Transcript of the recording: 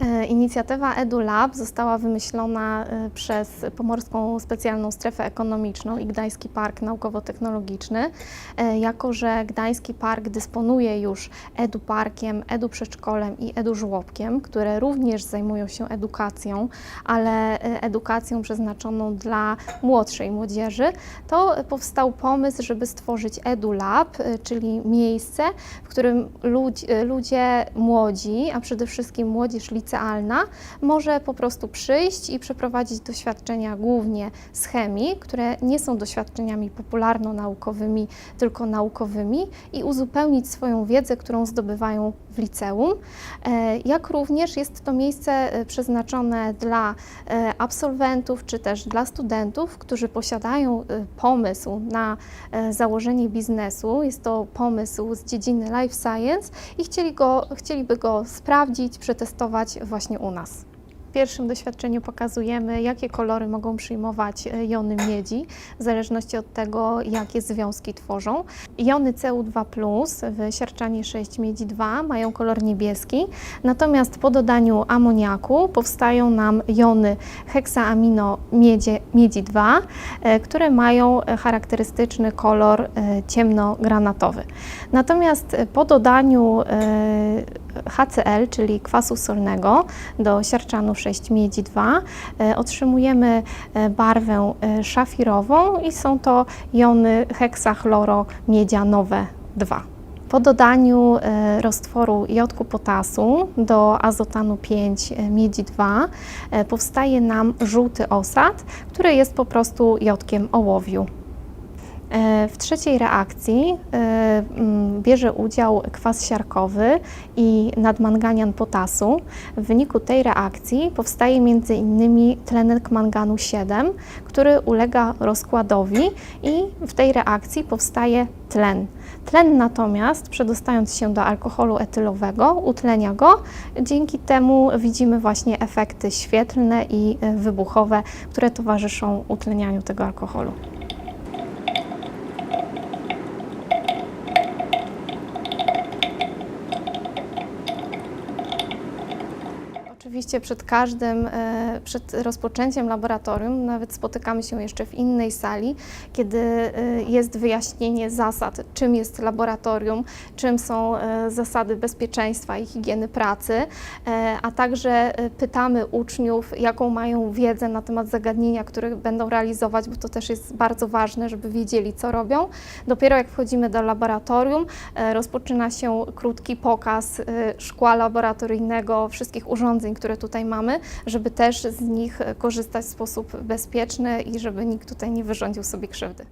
E, Inicjatywa EduLab została wymyślona e, przez Pomorską Specjalną Strefę Ekonomiczną i Gdański Park Naukowo-Technologiczny. E, Jako, że Gdański Park dysponuje już eduparkiem, eduprzedszkolem i edużłobkiem, które również zajmują się edukacją, ale edukacją przeznaczoną dla młodszej młodzieży, to powstał pomysł, żeby stworzyć EduLab, czyli miejsce, w którym ludzi, ludzie młodzi, a przede wszystkim młodzież licealna, może po prostu przyjść i przeprowadzić doświadczenia głównie z chemii, które nie są doświadczeniami popularno-naukowymi, tylko naukowymi i uzupełnić swoją wiedzę, którą zdobywają w liceum. E, Jak również jest to miejsce e, przeznaczone dla e, absolwentów czy też dla studentów, którzy posiadają pomysł na założenie biznesu. Jest to pomysł z dziedziny life science i chcieli go, chcieliby go sprawdzić, przetestować właśnie u nas. W pierwszym doświadczeniu pokazujemy, jakie kolory mogą przyjmować e, jony miedzi, w zależności od tego, jakie związki tworzą. Jony CU2 w siarczanie 6 miedzi 2 mają kolor niebieski, natomiast po dodaniu amoniaku powstają nam jony heksaamino miedzi 2, e, które mają e, charakterystyczny kolor ciemnogranatowy. Natomiast po dodaniu HCl, czyli kwasu solnego do siarczanu 6 miedzi 2 e, otrzymujemy e, barwę e, szafirową i są to jony heksachloromiedzianowe 2. Po dodaniu roztworu jodku potasu do azotanu 5 e, miedzi 2 e, powstaje nam żółty osad, który jest po prostu jodkiem ołowiu. E, W trzeciej reakcji e, mm, bierze udział kwas siarkowy i nadmanganian potasu. W wyniku tej reakcji powstaje m.in. tlenek manganu 7, który ulega rozkładowi i w tej reakcji powstaje tlen. Tlen natomiast, przedostając się do alkoholu etylowego, utlenia go. Dzięki temu widzimy właśnie efekty świetlne i e, wybuchowe, które towarzyszą utlenianiu tego alkoholu. Oczywiście przed każdym, e, przed rozpoczęciem laboratorium, nawet spotykamy się jeszcze w innej sali, kiedy e, jest wyjaśnienie zasad, czym jest laboratorium, czym są e, zasady bezpieczeństwa i higieny pracy, a także pytamy uczniów, jaką mają wiedzę na temat zagadnienia, które będą realizować, bo to też jest bardzo ważne, żeby wiedzieli, co robią. Dopiero jak wchodzimy do laboratorium, rozpoczyna się krótki pokaz szkła laboratoryjnego, wszystkich urządzeń, które tutaj mamy, żeby też z nich korzystać w sposób bezpieczny i żeby nikt tutaj nie wyrządził sobie krzywdy.